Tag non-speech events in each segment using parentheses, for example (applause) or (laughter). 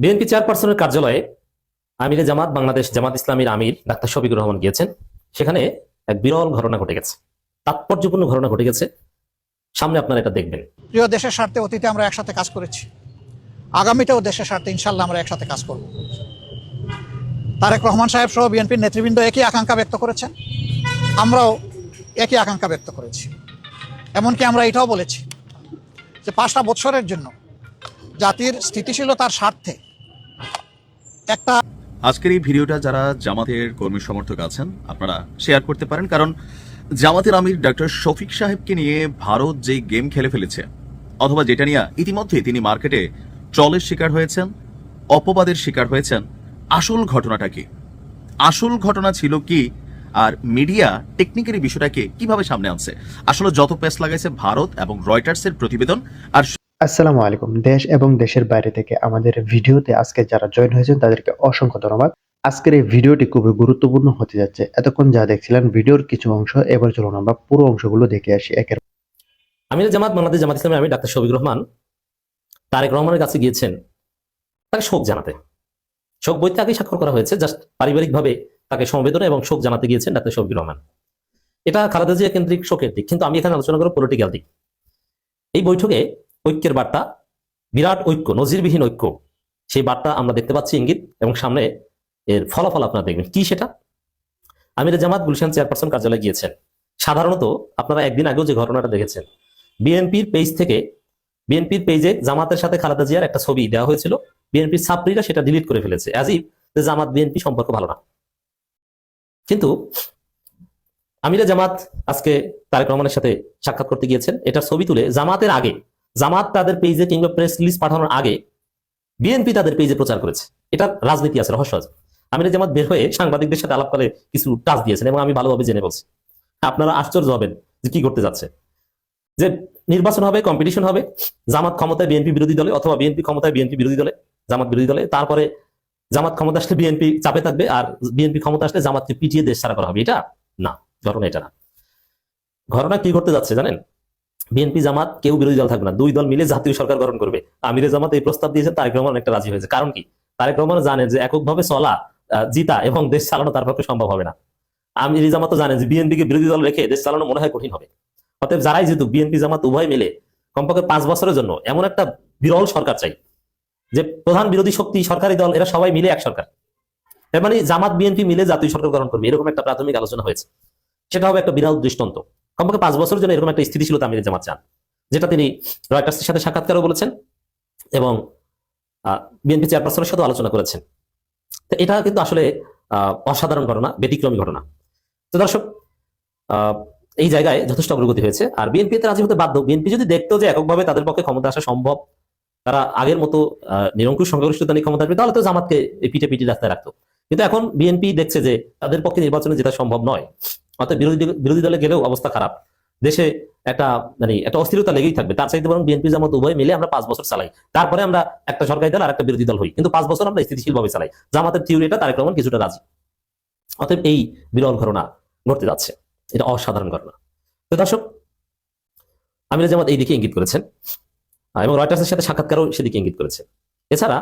BNP চেয়ারপারসনের কার্যালয়ে আমিরে জামাত, বাংলাদেশ জামাত ইসলামীর আমির ডাক্তার শফিকুর রহমান গিয়েছেন। সেখানে এক বিরল ঘটনা ঘটে গেছে। তাৎপর্যপূর্ণ ঘটনা ঘটে গেছে। সামনে আপনারা এটা দেখবেন। প্রিয় দেশের স্বার্থে অতীতে আমরা একসাথে কাজ করেছি। আগামীতেও দেশের স্বার্থে ইনশাল্লাহ আমরা একসাথে কাজ করব। তারেক রহমান সাহেব সহ বিএনপির নেতৃবৃন্দ একই আকাঙ্ক্ষা ব্যক্ত করেছেন। আমরাও একই আকাঙ্ক্ষা ব্যক্ত করেছি। এমনকি আমরা এটাও বলেছি যে পাঁচটা বৎসরের জন্য জাতির স্থিতিশীলতার স্বার্থে একটা আজকের এই ভিডিওটা যারা জামাতের কর্মী সমর্থক আছেন, আপনারা শেয়ার করতে পারেন। কারণ জামাতের আমির ডক্টর শফিক সাহেবকে নিয়ে ভারত যে গেম খেলে ফেলেছে, অথবা যেটা নিয়ে ইতিমধ্যে তিনি মার্কেটে ট্রলের শিকার হয়েছেন, অপবাদের শিকার হয়েছেন, আসল ঘটনাটা কি? আসল ঘটনা ছিল কি? আর মিডিয়া টেকনিক্যালি বিষয়টাকে কীভাবে সামনে আনছে? আসলে যত পেস লাগাইছে ভারত এবং রয়টার্সের প্রতিবেদন, আর আসসালামু আলাইকুম, দেশ এবং দেশের বাইরে থেকে আমাদের ভিডিওতে আজকে যারা জয়েন হয়েছেন, তাদেরকে অসংখ্য ধন্যবাদ। আজকের এই ভিডিওটি খুবই গুরুত্বপূর্ণ হতে যাচ্ছে। এতক্ষণ যা দেখছিলেন, ভিডিওর কিছু অংশ, এবার চলুন আমরা পুরো অংশগুলো দেখে আসি। একের আমির জামাত বাংলাদেশ, জামাত ইসলামীর আমির ডাক্তার শফিকুর রহমান। তারেক রহমানের কাছে গিয়েছেন, তাকে শোক জানাতে। শোক বইতে আগেই স্বাক্ষর করা হয়েছে, জাস্ট পারিবারিকভাবে তাকে সমবেদনা এবং শোক জানাতে গিয়েছেন ডাক্তার শফিকুর রহমান। এটা খালেদা জিয়া কেন্দ্রিক শোকের দিক, কিন্তু আমি এখানে আলোচনা করব পলিটিক্যাল দিক। এই বৈঠকে ঐক্যের বার্তা, বিরাট ঐক্য, নজিরবিহীন ঐক্য, সেই বার্তা আমরা দেখতে পাচ্ছি ইঙ্গিত এবং সামনে এর ফলাফল আপনারা দেখবেন। কি সেটা? আমির জামাত গুলশান চেয়ারপারসন কার্যালয়ে গিয়েছেন। সাধারণত আপনারা একদিন আগেও যে ঘটনাটা দেখেছেন। বিএনপির পেজ থেকে, বিএনপির পেজে জামাতের সাথে খালেদা জিয়ার একটা ছবি দেওয়া হয়েছিল। বিএনপির ছাত্রীরা সেটা ডিলিট করে ফেলেছে অ্যাজ ইফ যে জামাত বিএনপি সম্পর্ক ভালো না। কিন্তু আমিরা জামাত আজকে তারেক রহমানের সাথে সাক্ষাৎ করতে গিয়েছেন। এটা ছবি তুলে জামাতের আগে জামাত তাদের পেজে কিংবা প্রেস রিলিজ পাঠানোর আগে বিএনপি তাদের পেজে প্রচার করেছে। এটা রাজনীতি আছে, রহস্য আছে। আমিরা জামাত বের হয়ে সাংবাদিকদের সাথে আলাপ করে কিছু টাচ দিয়েছেন এবং আমি ভালোভাবে জেনে বলছি। আপনারা আশ্চর্য হবেন যে কি করতে যাচ্ছে। যে নির্বাচন হবে কম্পিটিশন হবে, জামাত ক্ষমতায় বিএনপি বিরোধী দলে অথবা বিএনপি ক্ষমতায় বিএনপি বিরোধী দলে, জামাত বিরোধী দলে, তারপরে জামাত ক্ষমতা আসলে বিএনপি চাপে থাকবে আর বিএনপি ক্ষমতা আসলে জামাতকে পিটিয়ে দেশ ছাড়া করা হবে। এটা না, ঘটনা এটা না। ঘটনা কি করতে যাচ্ছে জানেন? বিএনপি জামাত কেউ বিরোধী দল থাকবে না। দুই দল মিলে জাতীয় সরকার গঠন করবে। আমিরে জামাত এই প্রস্তাব দিয়েছেন তারেক রহমান একটা রাজি হয়েছে। কারণ কি? তারেক রহমান জানে যে এককভাবে চলা জিতা এবং দেশ চালানো তার পক্ষে সম্ভব হবে না। আমির জামাত জানে যে বিএনপি কে বিরোধী দল রেখে দেশ চালানো মনে হয় কঠিন হবে। অতএব যারাই যেহেতু বিএনপি জামাত উভয় মিলে কমপক্ষে পাঁচ বছরের জন্য এমন একটা বিরল সরকার চাই, যে প্রধান বিরোধী শক্তি, সরকারি দল, এরা সবাই মিলে এক সরকার। এর মানে জামাত, বিএনপি মিলে জাতীয় সরকার গঠন করবে, এরকম একটা প্রাথমিক আলোচনা হয়েছে। সেটা হবে একটা বিরাট দৃষ্টান্ত। কমপক্ষে পাঁচ বছরের জন্য এরকম একটা স্থিতিশীলতা আমির জামাত চান, যেটা তিনি রয়টার্সের সাথে সাক্ষাৎকারও বলেছেন এবং বিএনপি চেয়ারপারসনের সাথে আলোচনা করেছেন। তো এটা কিন্তু আসলে অসাধারণ ঘটনা, ব্যতিক্রমী ঘটনা। তো দর্শক এই জায়গায় যথেষ্ট অগ্রগতি হয়েছে। আর বিএনপি রাজি হতে বাধ্য। বিএনপি যদি দেখতো যে এককভাবে তাদের পক্ষে ক্ষমতা আসা সম্ভব, তারা আগের মতো নিরঙ্কুশ সংখ্যাগরিষ্ঠতা নিয়ে ক্ষমতা আসবে, তাহলে তো জামাতকে পিঠে পিঠে রাস্তায় রাখতো। কিন্তু এখন বিএনপি দেখছে যে তাদের পক্ষে নির্বাচনে যেটা সম্ভব নয়। অর্থাৎ বিরোধী বিরোধী দলে গেলেও অবস্থা খারাপ। দেশে একটা মানে একটা অস্থিরতা লেগেই থাকবে। তার চাইতে বরং বিএনপি জামাত উভয় মিলে আমরা পাঁচ বছর চালাই। তারপরে আমরা একটা সরকারি দল আর একটা বিরোধী দল হই। কিন্তু পাঁচ বছর আমরা স্থিতিশীল ভাবে চালাই। জামাতের থিওরিটা তারেক রহমান কিছুটা রাজি। অতএব এই বিরল ঘটনা ঘটতে যাচ্ছে। এটা অসাধারণ ঘটনা। তো দর্শক, আমির জামাত এই দিকে ইঙ্গিত করেছেন। এবং রয়টার্সের সাথে সাক্ষাৎকারও সেদিকে ইঙ্গিত করেছে। এছাড়া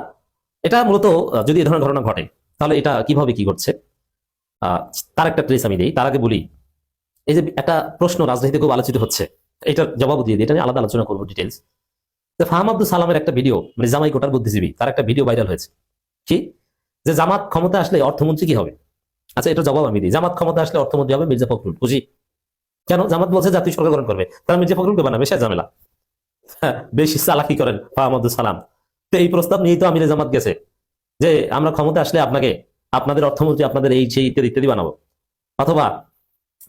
এটা মূলত যদি এ ধরনের ঘটনা ঘটে, তাহলে এটা কীভাবে কি ঘটছে? তার একটা ট্রেস আমি দিই তার আগে বলি এই যে একটা প্রশ্ন রাজনীতিতে খুব আলোচিত হচ্ছে এটার জবাব দিয়ে দিই এটা আলাদা আলোচনা করব ডিটেলস যে ফাহাম আব্দুল সালামের একটা ভিডিও মানে জামাই কোটার বুদ্ধিজীবী তার একটা ভিডিও ভাইরাল হয়েছে। কি? যে জামাত ক্ষমতা আসলে অর্থমন্ত্রী কি হবে? আচ্ছা এটা জবাব আমি দিই জামাত ক্ষমতা আসলে অর্থমন্ত্রী হবে মির্জা ফখরুল বুঝি? কেন? জামাত বলছে জাতীয় সরকার গঠন করবে। তারা মির্জা ফখরুলকে বানাবে সে ঝামেলা। হ্যাঁ, বেশি চালাকি করেন ফাহাম আব্দুল সালাম। তো এই প্রস্তাব নিয়েই তো আমিরে জামাত গেছে যে আমরা ক্ষমতা আসলে আপনাকে আপনাদের অর্থমন্ত্রী আপনাদের এই সেই ইত্যাদি ইত্যাদি বানাবো। অথবা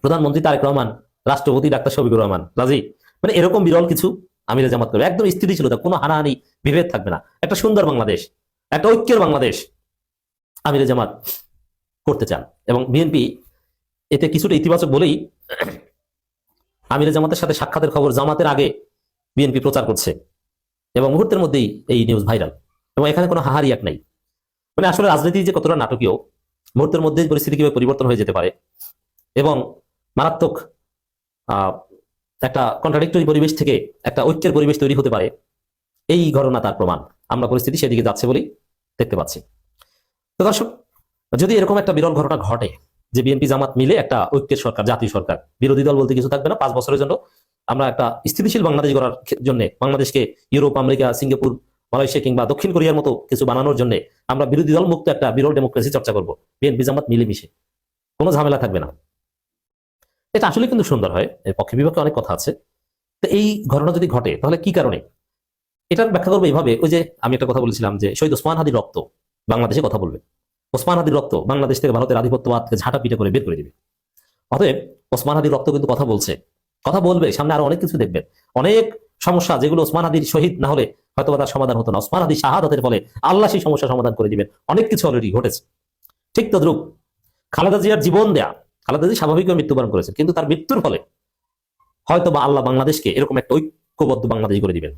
প্রধানমন্ত্রী তারেক রহমান, রাষ্ট্রপতি ডাক্তার শফিকুর রহমান, রাজি? মানে এরকম বিরল কিছু আমিরে জামাত করবে। একদম স্থিতি স্থিতিশীলতা কোনো হানাহানি, বিভেদ থাকবে না। একটা সুন্দর বাংলাদেশ, একটা ঐক্যের বাংলাদেশ আমিরে জামাত করতে চান। এবং বিএনপি এতে কিছুটা ইতিবাচক বলেই আমিরে জামাতের সাথে সাক্ষাতের খবর জামাতের আগে বিএনপি প্রচার করছে। এবং মুহূর্তের মধ্যেই এই নিউজ ভাইরাল এবং এখানে কোনো হাহারি এক নাই। মানে আসলে রাজনীতি যে কতটা নাটকীয়, মুহূর্তের মধ্যে পরিস্থিতি কীভাবে পরিবর্তন হয়ে যেতে পারে এবং মারাত্মক একটা কন্ট্রাডিক্টরি পরিবেশ থেকে একটা ঐক্যের পরিবেশ তৈরি হতে পারে, এই ঘটনা তার প্রমাণ। আমরা পরিস্থিতি সেদিকে যাচ্ছে বলেই দেখতে পাচ্ছি। তো দর্শক, যদি এরকম একটা বিরল ঘটনা ঘটে, যে বিএনপি জামাত মিলে একটা ঐক্যের সরকার, জাতীয় সরকার, বিরোধী দল বলতে কিছু থাকবে না, পাঁচ বছরের জন্য আমরা একটা স্থিতিশীল বাংলাদেশ গড়ার জন্য বাংলাদেশকে ইউরোপ, আমেরিকা, সিঙ্গাপুর মালয়েশিয়া কিংবা দক্ষিণ কোরিয়ার মতো কিছু বানানোর জন্য আমরা বিরোধী দল মুক্ত একটা বিরল ডেমোক্রেসি চর্চা করব। বিএনপি জামাত মিলেমিশে। কোনো ঝামেলা থাকবে না। এটা আসলে কিন্তু সুন্দর হয়। এর পক্ষে বিপক্ষে অনেক কথা আছে। তো এই ঘটনা যদি ঘটে, তাহলে কি কারণে? এটার ব্যাখ্যা করব এইভাবে। ওই যে আমি একটা কথা বলেছিলাম যে শহীদ ওসমান হাদির রক্ত বাংলাদেশে কথা বলবে। ওসমান হাদির রক্ত বাংলাদেশ থেকে ভারতের আধিপত্যবাদকে ঝাঁটা পিটে করে বের করে দিবে। অতএব ওসমান হাদির রক্ত কিন্তু কথা বলছে। কথা বলবে, সামনে আরও অনেক কিছু দেখবেন। অনেক সমস্যা যেগুলো ওসমান হাদির শহীদ না হলে হয়তো তার সমাধান হতো না। ওসমান হাদির শাহাদাতের ফলে আল্লাহ সেই সমস্যা সমাধান করে দিবেন। অনেক কিছু অলরেডি ঘটেছে। ঠিক তদ্রুপ খালেদা জিয়ার জীবন দেয়া, খালেদা জি স্বাভাবিকভাবে মৃত্যুবরণ করেছেন, কিন্তু তার মৃত্যুর ফলে হয়তো বা আল্লাহ বাংলাদেশকে এরকম একটা ঐক্যবদ্ধ বাংলাদেশ করে দিবেন।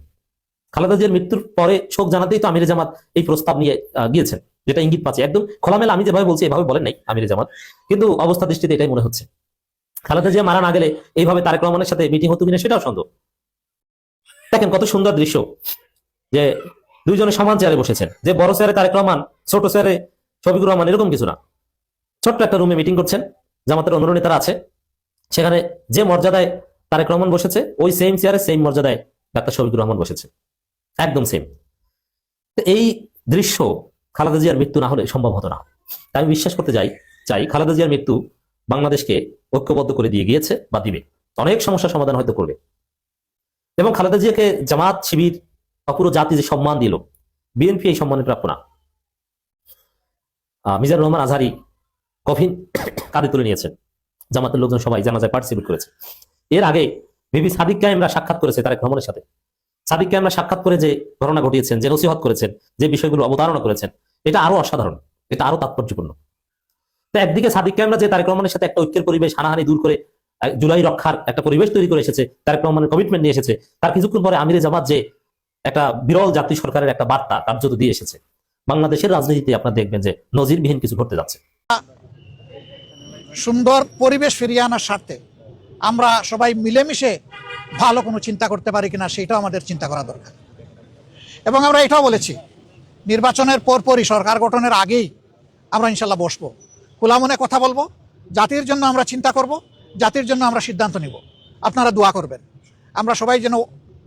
খালেদা জিয়ার মৃত্যুর পরে শোক জানাতেই তো আমির জামাত এই প্রস্তাব নিয়ে গিয়েছেন, যেটা ইঙ্গিত পাচ্ছে। একদম খোলামেলা, আমি যেভাবে বলছি এভাবে বলেন নাই আমির জামাত। কিন্তু অবস্থা দৃষ্টিতে এটাই মনে হচ্ছে। খালেদা জিয়া মারা না গেলে এইভাবে তারেক রহমানের সাথে মিটিং হতো কিনা সেটাও সন্দেহ। দেখেন কত সুন্দর দৃশ্য। যে দুইজনে সমান চেয়ারে বসেছেন। যে বড় চেয়ারে তারেক রহমান, ছোট চেয়ারে শফিকুর রহমান, এরকম কিছু না। ছোট্ট একটা রুমে মিটিং করছেন, জামাতের অন্য নেতারা আছে। সেখানে যে মর্যাদায় তারেক রহমান বসেছে, ওই সেম চেয়ারে সেম মর্যাদায় ডাক্তার শফিকুর রহমান বসেছে। একদম সেম এই দৃশ্য খালেদা জিয়ার মৃত্যু না হলে সম্ভব হতো না। আমি বিশ্বাস করতে যাই, চাই খালেদা জিয়ার মৃত্যু বাংলাদেশকে ঐক্যবদ্ধ করে দিয়ে গিয়েছে বা দিবে। অনেক সমস্যার সমাধান হয়তো করবে। এবং খালেদা জিয়াকে জামাত শিবির পুরো জাতি যে সম্মান দিল বিএনপি এই সম্মানের প্রাপ্য না। আহ, মিজানুর রহমান আজহারি কফিন (coughs) কাঁধে তুলে নিয়েছেন। জামাতের লোকজন সবাই জানাজায় পার্টিসিপেট করেছে। এর আগে বিবি সাদিক কায়েমরা সাক্ষাৎ করেছে তারেক রহমানের সাথে। সাদিক কায়েমরা সাক্ষাৎ করে যে ঘটনা ঘটিয়েছেন যে নসিহত করেছেন যে বিষয়গুলো অবতারণা করেছেন এটা আরও অসাধারণ এটা আরও তাৎপর্যপূর্ণ। তো একদিকে সাদিক কায়েমরা যে তারেক রহমানের সাথে একটা ঐক্যের পরিবেশ হানাহানি দূর করে জুলাই রক্ষার একটা পরিবেশ তৈরি করে এসেছে তারেক রহমানের কমিটমেন্ট নিয়ে এসেছে তার কিছুক্ষণ পরে আমিরে জামাত যে একটা বিরল জাতি সরকারের একটা বার্তা কার্যত দিয়ে এসেছে। বাংলাদেশের রাজনীতিতে আপনারা দেখবেন যে নজিরবিহীন কিছু ঘটতে যাচ্ছে। সুন্দর পরিবেশ ফিরিয়ে আনার স্বার্থে আমরা সবাই মিলেমিশে ভালো কোনো চিন্তা করতে পারি কিনা সেটাও আমাদের চিন্তা করা দরকার। এবং আমরা এটাও বলেছি, নির্বাচনের পরপরই সরকার গঠনের আগেই আমরা ইনশাল্লাহ বসবো। খোলা মনে কথা বলব, জাতির জন্য আমরা চিন্তা করব, জাতির জন্য আমরা সিদ্ধান্ত নিব। আপনারা দোয়া করবেন। আমরা সবাই যেন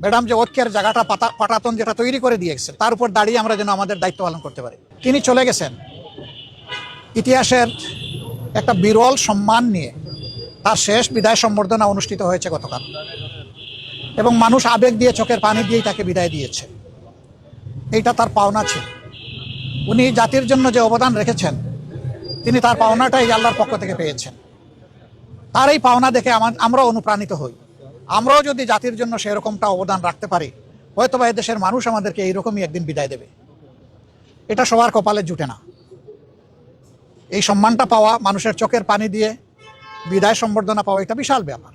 ম্যাডাম যে ঐক্যের জায়গাটা পাতা পাটাতন যেটা তৈরি করে দিয়েছে, তার উপর দাঁড়িয়ে আমরা যেন আমাদের দায়িত্ব পালন করতে পারি। তিনি চলে গেছেন। ইতিহাসের একটা বিরল সম্মান নিয়ে তার শেষ বিদায় সম্বর্ধনা অনুষ্ঠিত হয়েছে গতকাল। এবং মানুষ আবেগ দিয়ে চোখের পানি দিয়েই তাকে বিদায় দিয়েছে। এইটা তার পাওনা ছিল। উনি জাতির জন্য যে অবদান রেখেছেন, তিনি তার পাওনাটাই আল্লাহর পক্ষ থেকে পেয়েছেন। তার এই পাওনা দেখে আমার আমরাও অনুপ্রাণিত হই। আমরাও যদি জাতির জন্য সেরকমটা অবদান রাখতে পারি, হয়তো বা দেশের মানুষ আমাদেরকে এইরকমই একদিন বিদায় দেবে। এটা সবার কপালে জুটে না। এই সম্মানটা পাওয়া, মানুষের চোখের পানি দিয়ে বিদায় সম্বর্ধনা পাওয়া, এটা বিশাল ব্যাপার।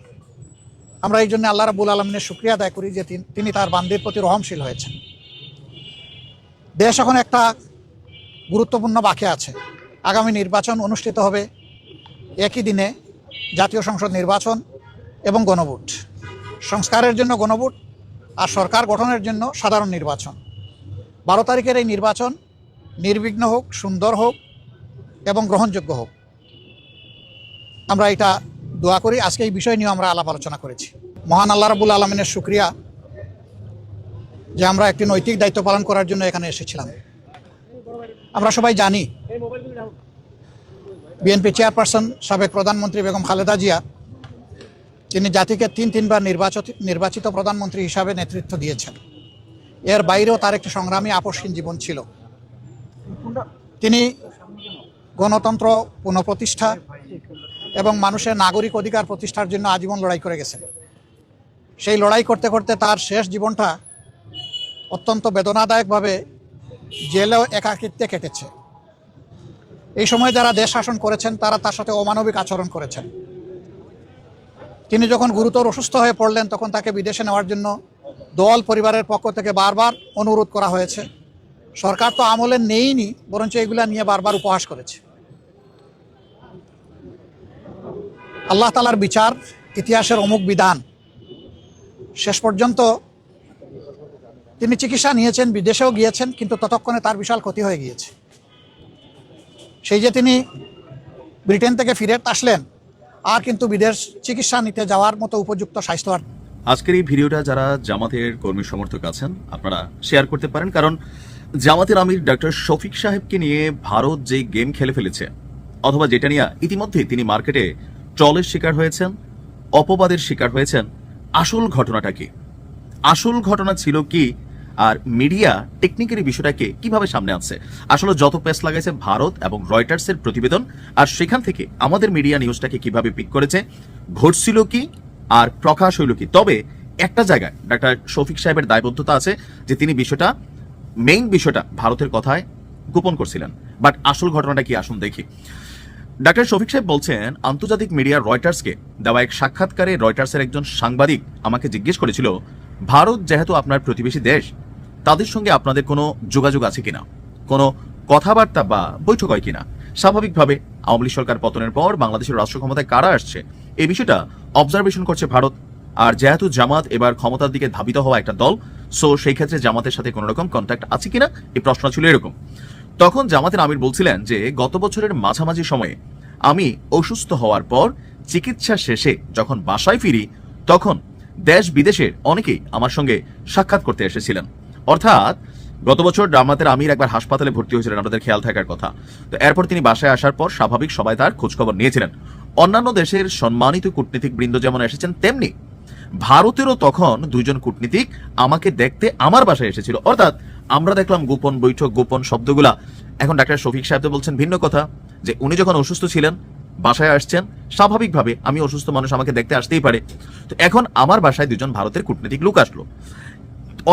আমরা এই জন্য আল্লাহ রাবুল আলমিনের শুক্রিয়া আদায় করি যে তিনি তার বান্দির প্রতি রহমশীল হয়েছেন। দেশ এখন একটা গুরুত্বপূর্ণ বাকি আছে। আগামী নির্বাচন অনুষ্ঠিত হবে একই দিনে জাতীয় সংসদ নির্বাচন এবং গণভোট। সংস্কারের জন্য গণভোট আর সরকার গঠনের জন্য সাধারণ নির্বাচন। বারো তারিখের এই নির্বাচন নির্বিঘ্ন হোক, সুন্দর হোক এবং গ্রহণযোগ্য হোক। আমরা এটা দোয়া করি, আজকে এই বিষয় নিয়ে আমরা আলাপ আলোচনা করেছি। মহান আল্লাহ রাবুল আলমিনের শুক্রিয়া যে আমরা একটি নৈতিক দায়িত্ব পালন করার জন্য এখানে এসেছিলাম। আমরা সবাই জানি, বিএনপি চেয়ারপারসন, সাবেক প্রধানমন্ত্রী বেগম খালেদা জিয়া তিনি জাতিকে তিন তিনবার নির্বাচিত নির্বাচিত প্রধানমন্ত্রী হিসাবে নেতৃত্ব দিয়েছেন। এর বাইরেও তার একটি সংগ্রামী আপসহীন জীবন ছিল। তিনি গণতন্ত্র পুনঃপ্রতিষ্ঠা এবং মানুষের নাগরিক অধিকার প্রতিষ্ঠার জন্য আজীবন লড়াই করে গেছেন। সেই লড়াই করতে করতে তার শেষ জীবনটা অত্যন্ত বেদনাদায়কভাবে জেলেও একাকিত্বে কেটেছে। এই সময় যারা দেশ শাসন করেছেন, তারা তার সাথে অমানবিক আচরণ করেছেন। তিনি যখন গুরুতর অসুস্থ হয়ে পড়লেন, তখন তাকে বিদেশে নেওয়ার জন্য দল পরিবারের পক্ষ থেকে বারবার অনুরোধ করা হয়েছে। সরকার তো আমলে নেইনি, বরঞ্চ এগুলা নিয়ে বারবার উপহাস করেছে। আল্লাহ তালার বিচার ইতিহাসের অমুক বিধান। শেষ পর্যন্ত তিনি চিকিৎসা নিয়েছেন, বিদেশেও গিয়েছেন, কিন্তু ততক্ষণে তার বিশাল ক্ষতি হয়ে গিয়েছে। সেই যে তিনি ব্রিটেন থেকে ফিরে আসলেন আর কিন্তু বিদেশ চিকিৎসা নিতে যাওয়ার মতো উপযুক্ত স্বাস্থ্য আর আজকের এই ভিডিওটা যারা জামাতের কর্মী সমর্থক আছেন, আপনারা শেয়ার করতে পারেন। কারণ জামাতের আমির ডক্টর শফিক সাহেবকে নিয়ে ভারত যে গেম খেলে ফেলেছে, অথবা যেটা নিয়ে ইতিমধ্যে তিনি মার্কেটে ট্রলের শিকার হয়েছেন, অপবাদের শিকার হয়েছেন, আসল ঘটনাটা কি? আসল ঘটনা ছিল কি? আর মিডিয়া টেকনিক্যালি বিষয়টাকে কীভাবে সামনে আনছে? আসলে যত পেস লাগাইছে ভারত এবং রয়টার্সের প্রতিবেদন, আর সেখান থেকে আমাদের মিডিয়া নিউজটাকে কীভাবে পিক করেছে, ঘটছিল কি আর প্রকাশ হইল কি? তবে একটা জায়গায় ডাক্তার শফিক সাহেবের দায়বদ্ধতা আছে যে তিনি বিষয়টা মেইন বিষয়টা ভারতের কথায় গোপন করছিলেন। বাট আসল ঘটনাটা কি আসুন দেখি। ডাক্তার শফিক সাহেব বলছেন, আন্তর্জাতিক মিডিয়া রয়টার্সকে দেওয়া এক সাক্ষাৎকারে রয়টার্সের একজন সাংবাদিক আমাকে জিজ্ঞেস করেছিল, ভারত যেহেতু আপনার প্রতিবেশী দেশ তাদের সঙ্গে আপনাদের কোনো যোগাযোগ আছে কিনা? কোনো কথাবার্তা বা বৈঠক হয় কিনা? স্বাভাবিকভাবে আওয়ামী লীগ সরকার পতনের পর বাংলাদেশের রাষ্ট্র ক্ষমতায় কারা আসছে? এই বিষয়টা অবজারভেশন করছে ভারত। আর যেহেতু জামাত এবার ক্ষমতার দিকে ধাবিত হওয়া একটা দল সো সেই ক্ষেত্রে জামাতের সাথে কোনো রকম কন্ট্যাক্ট আছে কিনা? এই প্রশ্ন ছিল এরকম। তখন জামাতের আমির বলছিলেন যে, গত বছরের মাঝামাঝি সময়ে আমি অসুস্থ হওয়ার পর চিকিৎসা শেষে যখন বাসায় ফিরি, তখন দেশ বিদেশের অনেকেই আমার সঙ্গে সাক্ষাৎ করতে এসেছিলেন। অর্থাৎ গত বছর জামাতের আমির একবার হাসপাতালে ভর্তি হয়েছিলেন, আপনাদের খেয়াল থাকার কথা। তো এরপর তিনি বাসায় আসার পর স্বাভাবিক সবাই তার খোঁজখবর নিয়েছিলেন। অন্যান্য দেশের সম্মানিত কূটনীতিক বৃন্দ যেমন এসেছেন, তেমনি ভারতেরও তখন দুইজন কূটনীতিক আমাকে দেখতে আমার বাসায় এসেছিল। অর্থাৎ আমরা দেখলাম গোপন বৈঠক, গোপন শব্দগুলা। এখন ডাক্তার শফিক সাহেব বলছেন ভিন্ন কথা, যে উনি যখন অসুস্থ ছিলেন, বাসায় আসছেন, স্বাভাবিকভাবে আমি অসুস্থ মানুষ আমাকে দেখতে আসতেই পারে। তো এখন আমার বাসায় দুজন ভারতের কূটনীতিক লোক আসলো।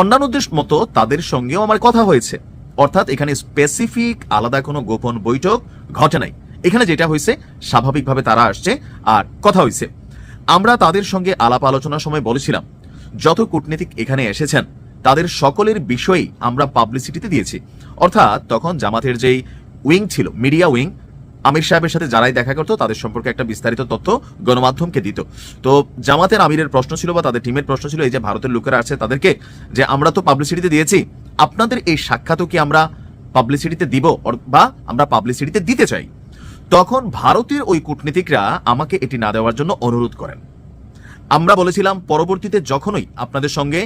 অন্যান্যদের মতো তাদের সঙ্গেও আমার কথা হয়েছে। অর্থাৎ এখানে স্পেসিফিক আলাদা কোনো গোপন বৈঠক ঘটে নাই। এখানে যেটা হয়েছে, স্বাভাবিকভাবে তারা আসছে আর কথা হয়েছে। আমরা তাদের সঙ্গে আলাপ আলোচনার সময় বলেছিলাম, যত কূটনীতিক এখানে এসেছেন, তাদের সকলের বিষয়ই আমরা পাবলিসিটিতে দিয়েছি। অর্থাৎ তখন জামাতের যেই উইং ছিল মিডিয়া উইং আমির সাহেবের সাথে যারাই দেখা করতো, তাদের সম্পর্কে একটা বিস্তারিত তথ্য গণমাধ্যমকে দিত। তো জামাতের আমিরের প্রশ্ন ছিল বা তাদের টিমের প্রশ্ন ছিল, এই যে ভারতের লোকেরা আছে তাদেরকে যে আমরা তো পাবলিসিটিতে দিয়েছি, আপনাদের এই সাক্ষাৎও কি আমরা পাবলিসিটিতে দিব বা আমরা পাবলিসিটিতে দিতে চাই? তখন ভারতের ওই কূটনীতিকরা আমাকে এটি না দেওয়ার জন্য অনুরোধ করেন। আমরা বলেছিলাম, পরবর্তীতে যখনই আপনাদের সঙ্গে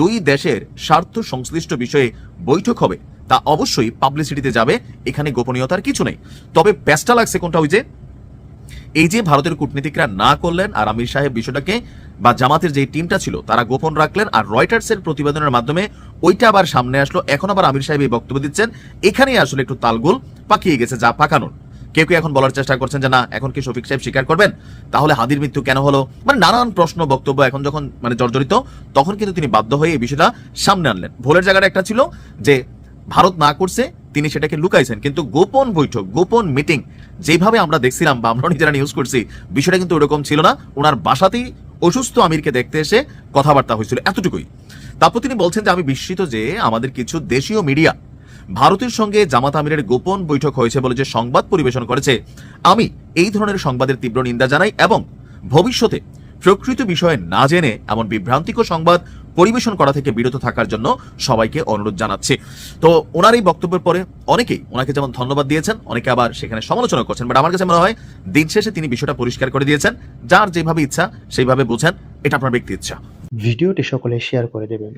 দুই দেশের স্বার্থ সংশ্লিষ্ট বিষয়ে বৈঠক হবে তা অবশ্যই পাবলিসিটিতে যাবে, এখানে গোপনীয়তার কিছু নেই। তবে প্যাসটা লাগছে কোনটা ওই যে, এই যে ভারতের কূটনীতিকরা না করলেন আর আমির সাহেব বিষয়টাকে বা জামাতের যে টিমটা ছিল তারা গোপন রাখলেন আর রয়টার্সের প্রতিবেদনের মাধ্যমে ওইটা আবার সামনে আসলো। এখন আবার আমির সাহেব এই বক্তব্য দিচ্ছেন। এখানেই আসলে একটু তালগোল পাকিয়ে গেছে যা পাকানোর। কেউ কেউ এখন বলার চেষ্টা করছেন যে না, এখন কি শফিক সাহেব স্বীকার করবেন? তাহলে হাদির মৃত্যু কেন হলো? মানে নানান প্রশ্ন, বক্তব্য এখন যখন মানে জর্জরিত, তখন কিন্তু তিনি বাধ্য হয়ে এই বিষয়টা সামনে আনলেন। ভোলের জায়গাটা একটা ছিল যে ভারত না করছে তিনি সেটাকে লুকাইছেন। কিন্তু গোপন বৈঠক গোপন মিটিং যেভাবে আমরা দেখছিলাম বা আমরা নিজেরা (laughs) নিউজ করছি বিষয়টা কিন্তু ওরকম ছিল না। ওনার বাসাতেই অসুস্থ আমিরকে দেখতে এসে কথাবার্তা হয়েছিল এতটুকুই। তারপর তিনি বলছেন যে আমি বিস্মিত যে আমাদের কিছু দেশীয় মিডিয়া ভারতের সঙ্গে জামাত আমিরের গোপন বৈঠক হয়েছে বলে যে সংবাদ পরিবেশন করেছে আমি এই ধরনের সংবাদের তীব্র নিন্দা জানাই এবং ভবিষ্যতে প্রকৃত বিষয়ে না জেনে এমন বিভ্রান্তিকর সংবাদ পরিবেশন করা থেকে বিরত থাকার জন্য সবাইকে অনুরোধ জানাচ্ছি। তো ওনার এই বক্তব্যের পরে অনেকেই ওনাকে যেমন ধন্যবাদ দিয়েছেন, অনেকে আবার সেখানে সমালোচনা করছেন বাট আমার কাছে মনে হয় দিন শেষে তিনি বিষয়টা পরিষ্কার করে দিয়েছেন। যার যেভাবে ইচ্ছা সেইভাবে বুঝেন, এটা আপনার ব্যক্তি ইচ্ছা। ভিডিওটি সকলে শেয়ার করে দেবেন।